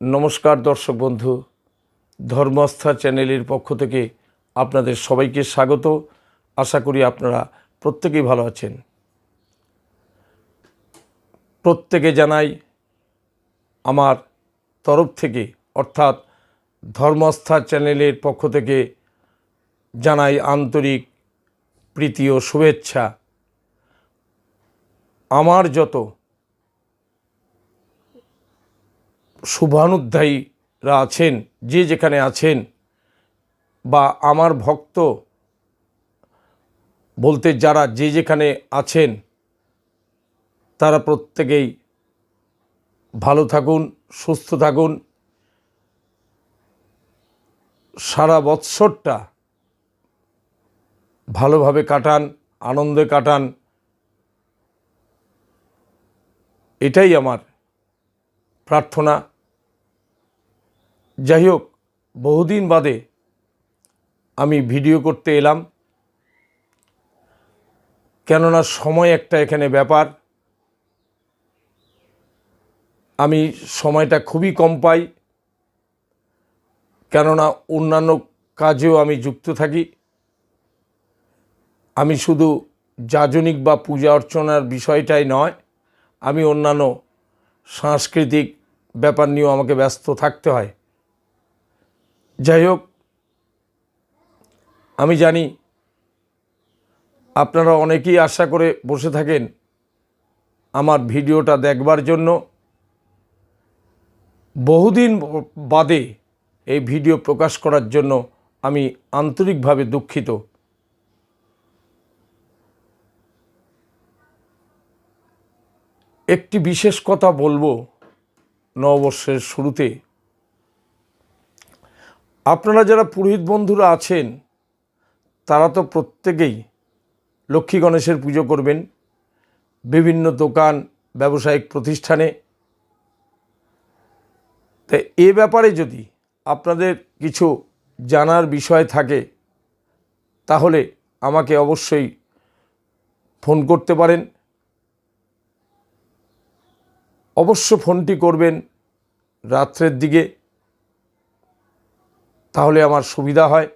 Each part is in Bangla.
নমস্কার দর্শক বন্ধু, ধর্মস্থা চ্যানেলের পক্ষ থেকে আপনাদের সবাইকে স্বাগত। আশা করি আপনারা প্রত্যেকেই ভালো আছেন। প্রত্যেকে জানাই আমার তরফ থেকে, অর্থাৎ ধর্মস্থা চ্যানেলের পক্ষ থেকে জানাই আন্তরিক প্রীতি ও শুভেচ্ছা। আমার যত শুভানুধ্যায়ীরা আছেন, যে যেখানে আছেন, বা আমার ভক্ত বলতে যারা যে যেখানে আছেন, তারা প্রত্যেকেই ভালো থাকুন, সুস্থ থাকুন। সারা বৎসরটা ভালোভাবে কাটান, আনন্দে কাটান। এটাই আমার প্রার্থনা। যাই হোক বহুদিন বাদে আমি ভিডিও করতে এলাম। কেননা সময় একটা এখানে ব্যাপার। আমি সময়টা খুবই কম পাই। কেননা অন্যান্য কাজেও আমি যুক্ত থাকি। আমি শুধু যাজনিক বা পূজা অর্চনার বিষয়টাই নয়, আমি অন্যান্য সাংস্কৃতিক ব্যাপার নিয়েও আমাকে ব্যস্ত থাকতে হয়। যাই হোক আমি জানি আপনারা অনেকেই আশা করে বসে থাকেন আমার ভিডিওটা দেখবার জন্য। বহুদিন বাদে এই ভিডিও প্রকাশ করার জন্য আমি আন্তরিকভাবে দুঃখিত। একটি বিশেষ কথা বলব নববর্ষের শুরুতে। আপনারা যারা পুরোহিত বন্ধুরা আছেন, তারা তো প্রত্যেকেই লক্ষ্মী গণেশের পুজো করবেন, বিভিন্ন দোকান, ব্যবসায়িক প্রতিষ্ঠানে। তা এ ব্যাপারে যদি আপনাদের কিছু জানার বিষয় থাকে, তাহলে আমাকে অবশ্যই ফোন করতে পারেন। অবশ্য ফোনটি করবেন রাত্রের দিকে। তাহলে আমার সুবিধা হয়।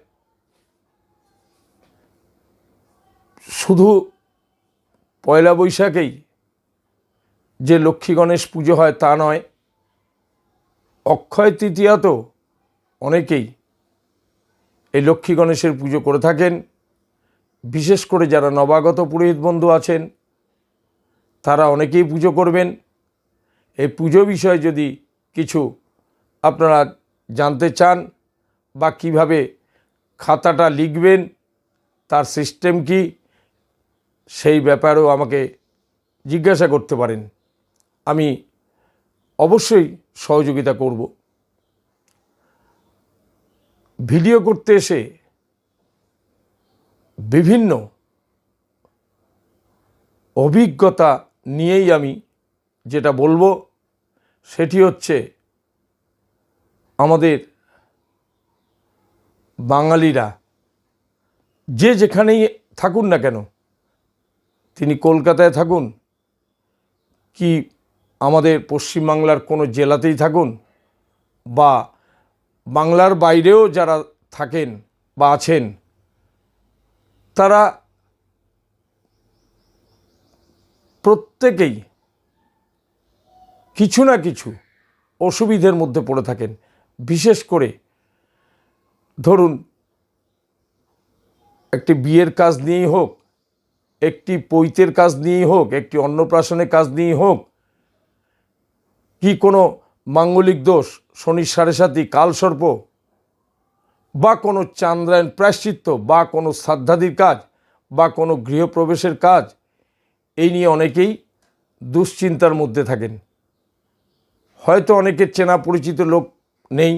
শুধু পয়লা বৈশাখেই যে লক্ষ্মী গণেশ পুজো হয় তা নয়, অক্ষয় তৃতীয়াতেও অনেকেই এই লক্ষ্মী গণেশের পুজো করে থাকেন। বিশেষ করে যারা নবাগত পুরোহিত বন্ধু আছেন, তারা অনেকেই পুজো করবেন। এই পুজো বিষয়ে যদি কিছু আপনারা জানতে চান বা কীভাবে খাতাটা লিখবেন, তার সিস্টেম কি, সেই ব্যাপারেও আমাকে জিজ্ঞাসা করতে পারেন। আমি অবশ্যই সহযোগিতা করব। ভিডিও করতে এসে বিভিন্ন অভিজ্ঞতা নিয়েই আমি যেটা বলব, সেটি হচ্ছে আমাদের বাঙালিরা যে যেখানেই থাকুন না কেন, তিনি কলকাতায় থাকুন কি আমাদের পশ্চিমবাংলার কোনো জেলাতেই থাকুন বা বাংলার বাইরেও যারা থাকেন বা আছেন, তারা প্রত্যেকেই কিছু না কিছু অসুবিধের মধ্যে পড়ে থাকেন। বিশেষ করে ধরুন, একটি বিয়ের কাজ নিয়েই হোক, একটি পৈতের কাজ নিয়েই হোক, একটি অন্নপ্রাশনের কাজ নিয়েই হোক, কি কোনো মাঙ্গলিক দোষ শনির সাড়ে সাতি কালসর্প বা কোনো চান্দ্রায়ণ প্রায়শ্চিত্ত, বা কোনো শ্রাদ্ধাদির কাজ, বা কোনো গৃহপ্রবেশের কাজ, এই নিয়ে অনেকেই দুশ্চিন্তার মধ্যে থাকেন। হয়তো অনেকের চেনা পরিচিত লোক নেই,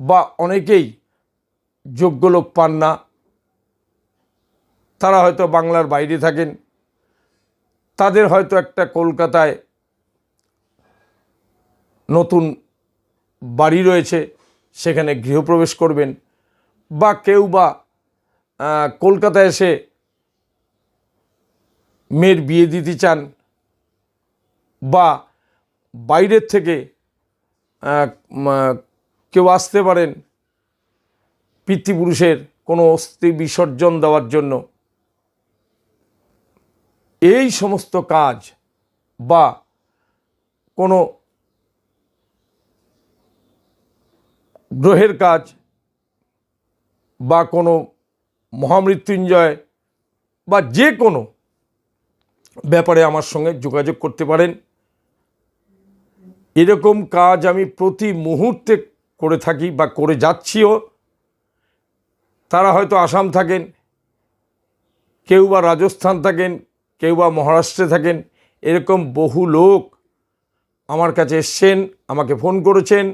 বা অনেকেই যোগ্য লোক পান না। তারা হয়তো বাংলার বাইরে থাকেন। তাদের হয়তো একটা কলকাতায় নতুন বাড়ি রয়েছে, সেখানে গৃহপ্রবেশ করবেন বা কেউ বা কলকাতায় এসে মেয়ের বিয়ে দিতে চান বা বাইরের থেকে কেউ আসতে পারেন পিতৃপুরুষের কোনো অস্থি বিসর্জন দেওয়ার জন্য এই সমস্ত কাজ বা কোনো গ্রহের কাজ বা কোনো মহামৃত্যুঞ্জয় বা যে কোনো ব্যাপারে আমার সঙ্গে যোগাযোগ করতে পারেন। এরকম কাজ আমি প্রতি মুহূর্তে করে থাকি বা করে যাচ্ছিও। তারা হয়তো আসাম থাকেন, কেউ বা রাজস্থান থাকেন, কেউ বা মহারাষ্ট্রে থাকেন, এরকম বহু লোক আমার কাছে এসছেন, আমাকে ফোন করেছেন,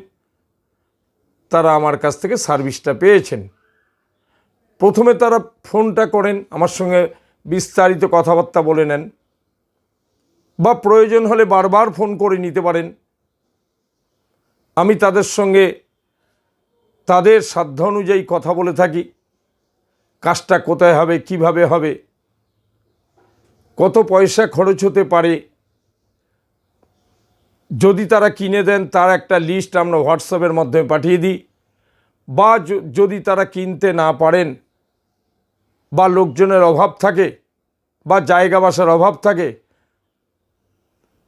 তারা আমার কাছ থেকে সার্ভিসটা পেয়েছেন। প্রথমে তারা ফোনটা করেন, আমার সঙ্গে বিস্তারিত কথাবার্তা বলে নেন, বা প্রয়োজন হলে বারবার ফোন করে নিতে পারেন। আমি তাদের সঙ্গে তাদের সাধ্য অনুযায়ী কথা বলে থাকি। কাজটা কোথায় হবে, কীভাবে হবে, কত পয়সা খরচ হতে পারে, যদি তারা কিনে দেন তার একটা লিস্ট আমরা হোয়াটসঅ্যাপের মাধ্যমে পাঠিয়ে দিই, বা যদি তারা কিনতে না পারেন, বা লোকজনের অভাব থাকে, বা জায়গা বাসার অভাব থাকে,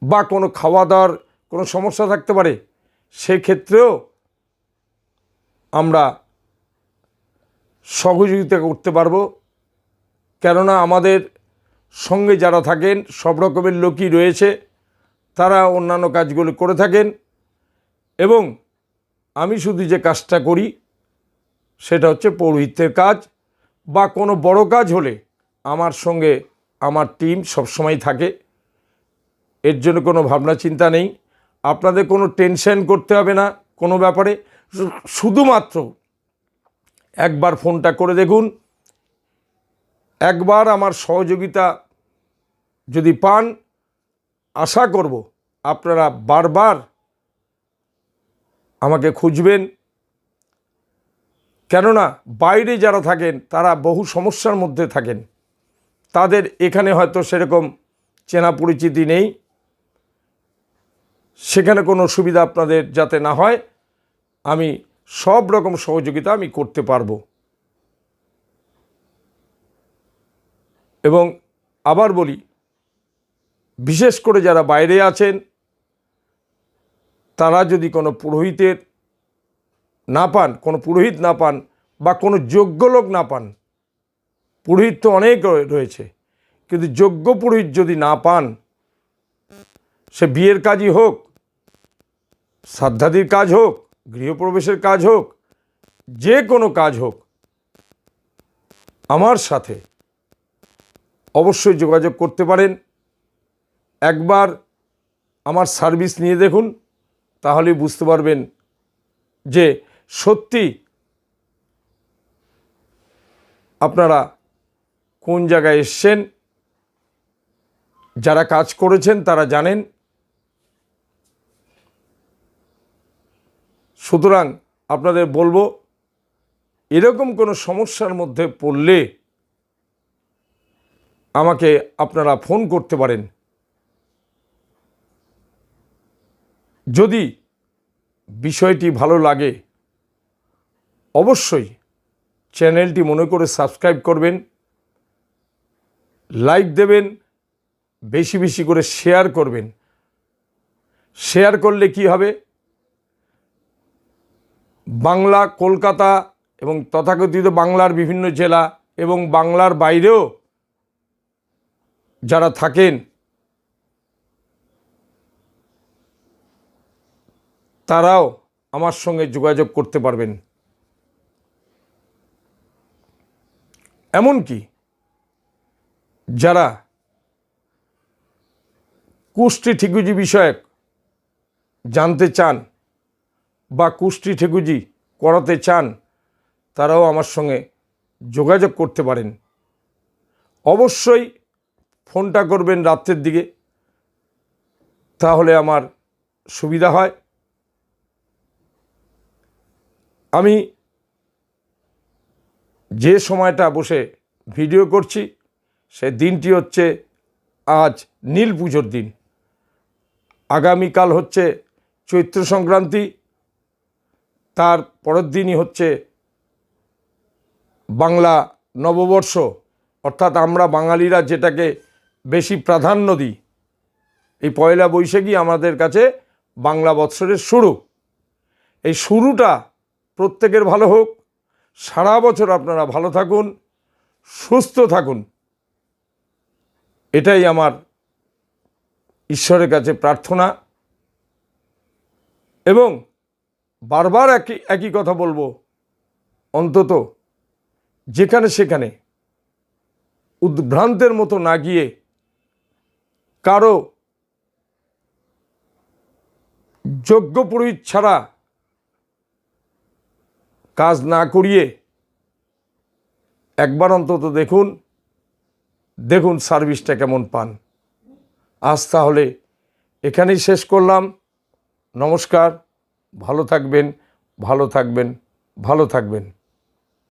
বা কোনো খাওয়া দাওয়ার কোনো সমস্যা থাকতে পারে, সেক্ষেত্রেও আমরা সহযোগিতা করতে পারব। কেননা আমাদের সঙ্গে যারা থাকেন, সব রকমের লোকই রয়েছে, তারা অন্যান্য কাজগুলো করে থাকেন এবং আমি শুধু যে কাজটা করি, সেটা হচ্ছে পৌরোহিত্যের কাজ বা কোনো বড় কাজ হলে আমার সঙ্গে আমার টিম সবসময় থাকে। এর জন্য কোনো ভাবনা চিন্তা নেই। আপনাদের কোনো টেনশন করতে হবে না কোনো ব্যাপারে। শুধুমাত্র একবার ফোনটা করে দেখুন। একবার আমার সহযোগিতা যদি পান, আশা করব আপনারা বারবার আমাকে খুঁজবেন। কেননা বাইরে যারা থাকেন, তারা বহু সমস্যার মধ্যে থাকেন। তাদের এখানে হয়তো সেরকম চেনা পরিচিতি নেই। সেখানে কোনো সুবিধা আপনাদের যাতে না হয়, আমি সব রকম সহযোগিতা আমি করতে পারব। এবং আবার বলি, বিশেষ করে যারা বাইরে আছেন, তারা যদি কোনো পুরোহিতের না পান, কোনো পুরোহিত না পান বা কোনো যোগ্য লোক না পান, পুরোহিত তো অনেক রয়ে- রয়েছে, কিন্তু যোগ্য পুরোহিত যদি না পান, সে বিয়ের কাজই হোক, শ্রাদ্ধাদির কাজ হোক গৃহপ্রবেশের কাজ হোক, যে কোনো কাজ হোক, আমার সাথে অবশ্যই যোগাযোগ করতে পারেন। একবার আমার সার্ভিস নিয়ে দেখুন, তাহলে বুঝতে পারবেন যে সত্যি আপনারা কোন জায়গায় এসছেন, যারা কাজ করেছেন তারা জানেন সুতরাং আপনাদের বলব, এরকম কোনো সমস্যার মধ্যে পড়লে আমাকে আপনারা ফোন করতে পারেন। যদি বিষয়টি ভালো লাগে, অবশ্যই চ্যানেলটি মনে করে সাবস্ক্রাইব করবেন, লাইক দেবেন, বেশি বেশি করে শেয়ার করবেন। শেয়ার করলে কি হবে? বাংলা, কলকাতা এবং তথাকথিত বাংলার বিভিন্ন জেলা এবং বাংলার বাইরেও যারা থাকেন, তারাও আমার সঙ্গে যোগাযোগ করতে পারবেন। এমনকি যারা কুষ্টি ঠিকুজি বিষয়ক জানতে চান বা কুষ্টি ঠেকুজি করাতে চান, তারাও আমার সঙ্গে যোগাযোগ করতে পারেন। অবশ্যই ফোনটা করবেন রাত্রের দিকে, তাহলে আমার সুবিধা হয়। আমি যে সময়টা বসে ভিডিও করছি, সে দিনটি হচ্ছে আজ নীল পুজোর দিন। আগামীকাল হচ্ছে চৈত্র সংক্রান্তি তার পরের দিনই হচ্ছে বাংলা নববর্ষ। অর্থাৎ আমরা বাঙালিরা যেটাকে বেশি প্রাধান্য দিই, এই পয়লা বৈশাখী আমাদের কাছে বাংলা বৎসরের শুরু। এই শুরুটা প্রত্যেকের ভালো হোক, সারা বছর আপনারা ভালো থাকুন, সুস্থ থাকুন। এটাই আমার ঈশ্বরের কাছে প্রার্থনা। এবং বারবার একই একই কথা বলব। অন্তত যেখানে সেখানে উদ্ভ্রান্তের মতো না গিয়ে কারও যোগ্য পুরোহিত ছাড়া কাজ না করিয়ে একবার অন্তত দেখুন দেখুন সার্ভিসটা কেমন পান। আজ তাহলে এখানেই শেষ করলাম। নমস্কার। ভালো থাকবেন ভালো থাকবেন ভালো থাকবেন।